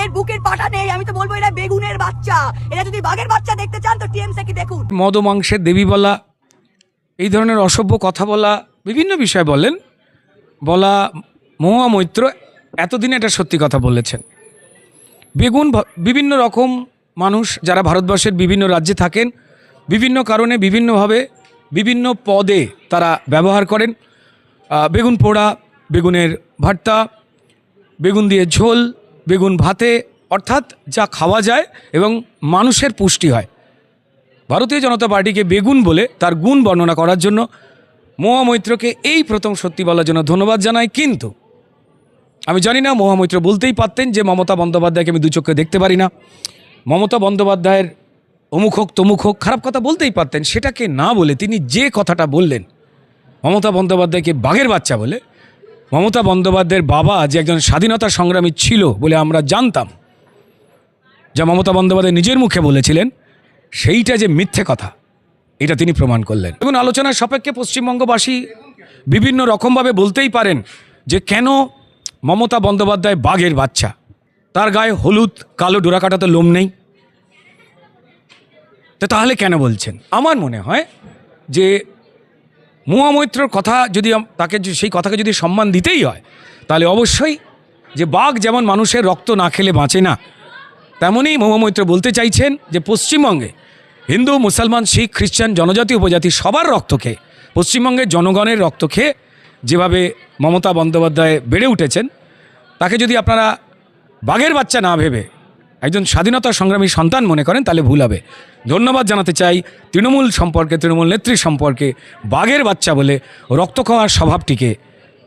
এদের বুকের পাটা নেই, আমি তো বলব এরা বেগুনের বাচ্চা। এরা যদি বাঘের বাচ্চা দেখতে চান, তো টিএমসি কি দেখুন। মদ মাংসের দেবী বলা, এই ধরনের অসভ্য কথা বলা, বিভিন্ন বিষয় বলেন, বলা মহুয়া মৈত্র এতদিনে এটা সত্যি কথা বলেছেন। বেগুন বিভিন্ন রকম মানুষ যারা ভারতবর্ষের বিভিন্ন রাজ্যে থাকেন, বিভিন্ন কারণে, বিভিন্নভাবে, বিভিন্ন পদে তারা ব্যবহার করেন। বেগুন পোড়া, বেগুনের ভর্তা, বেগুন দিয়ে ঝোল বেগুন ভাতে, অর্থাৎ যা খাওয়া যায় এবং মানুষের পুষ্টি হয়। ভারতীয় জনতা পার্টিকে বেগুন বলে তার গুণ বর্ণনা করার জন্য মহামৈত্রকে এই প্রথম সত্যি বলার জন্য ধন্যবাদ জানাই। কিন্তু আমি জানি না, মহামৈত্র বলতেই পারতেন যে মমতা বন্দ্যোপাধ্যায়কে আমি দু চোখে দেখতে পারি না। মমতা বন্দ্যোপাধ্যায়ের অমুক হোক, তমুক হোক, খারাপ কথা বলতেই পারতেন, সেটাকে না বলে তিনি যে কথাটা বললেন, মমতা বন্দ্যোপাধ্যায়কে বাঘের বাচ্চা বলে মমতা বন্দ্যোপাধ্যায়ের বাবা যে একজন স্বাধীনতা সংগ্রামী ছিল বলে আমরা জানতাম, যা মমতা বন্দ্যোপাধ্যায় নিজের মুখে বলেছিলেন, সেইটা যে মিথ্যে কথা, এটা তিনি প্রমাণ করলেন। এবং আলোচনার সাপেক্ষে পশ্চিমবঙ্গবাসী বিভিন্ন রকমভাবে বলতেই পারেন যে কেন মমতা বন্দ্যোপাধ্যায় বাঘের বাচ্চা, তার গায়ে হলুদ, কালো ডোরাকাটাতে লোম নেই। তো তাহলে কেন বলছেন? আমার মনে হয় যে মহামৈত্রর কথা যদি তাকে সেই কথাকে যদি সম্মান দিতেই হয়, তাহলে অবশ্যই যে বাঘ যেমন মানুষের রক্ত না খেলে বাঁচে না, তেমনই মহামৈত্র বলতে চাইছেন যে পশ্চিমবঙ্গে হিন্দু, মুসলমান, শিখ, খ্রিস্টান, জনজাতি, উপজাতি সবার রক্ত খেয়ে, পশ্চিমবঙ্গের জনগণের রক্ত খেয়ে যেভাবে মমতা বন্দ্যোপাধ্যায় বেড়ে উঠেছেন, তাকে যদি আপনারা বাঘের বাচ্চা না ভেবে একজন স্বাধীনতা সংগ্রামী সন্তান মনে করেন, তাহলে ভুল হবে। ধন্যবাদ জানাতে চাই তৃণমূল সম্পর্কে, তৃণমূল নেত্রী সম্পর্কে, বাঘের বাচ্চা বলে রক্ত খাওয়ার স্বভাবটিকে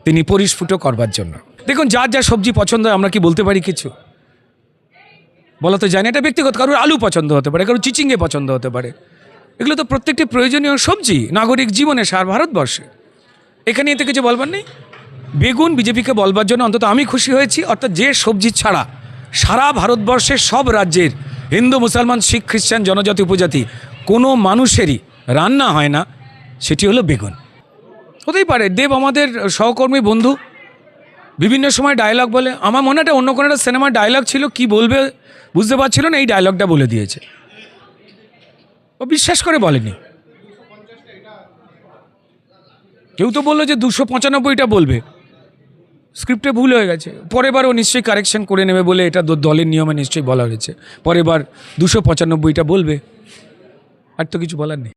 তিনি পরিস্ফুট করবার জন্য। দেখুন, যার যা সবজি পছন্দ হয়, আমরা কি বলতে পারি কিছু? বলা তো যায় না, এটা ব্যক্তিগত, কারোর আলু পছন্দ হতে পারে, কারোর চিচিঙ্গে পছন্দ হতে পারে। এগুলো তো প্রত্যেকটি প্রয়োজনীয় সবজি, নাগরিক জীবনে সার ভারতবর্ষে। এখানে এতে কিছু বলবার নেই? বেগুন বিজেপিকে বলবার জন্য অন্তত আমি খুশি হয়েছি, অর্থাৎ যে সবজি ছাড়া সারা ভারতবর্ষের সব রাজ্যের হিন্দু, মুসলমান, শিখ, খ্রিস্টান, জনজাতি, উপজাতি, কোনো মানুষেরই রান্না হয় না, সেটি হলো বেগুন। হতেই পারে, দেব আমাদের সহকর্মী বন্ধু, বিভিন্ন সময় ডায়লগ বলে, আমার মনে এটা অন্য কোনো একটা সিনেমার ডায়লগ ছিল, কি বলবে বুঝতে পারছিল না, এই ডায়লগটা বলে দিয়েছে। ও বিশ্বাস করে বলেনি। কেউ তো বলল যে দুশো পঁচানব্বইটা বলবে। স্ক্রিপ্টে ভুল হয়ে গেছে। পরেরবার ও নিশ্চয়ই কারেকশন করে নেবে বলে এটা দলের নিয়মে নিশ্চয়ই বলা হয়েছে। পরের বার দুশো পঁচানব্বইটা বলবে। আর তো কিছু বলার নেই।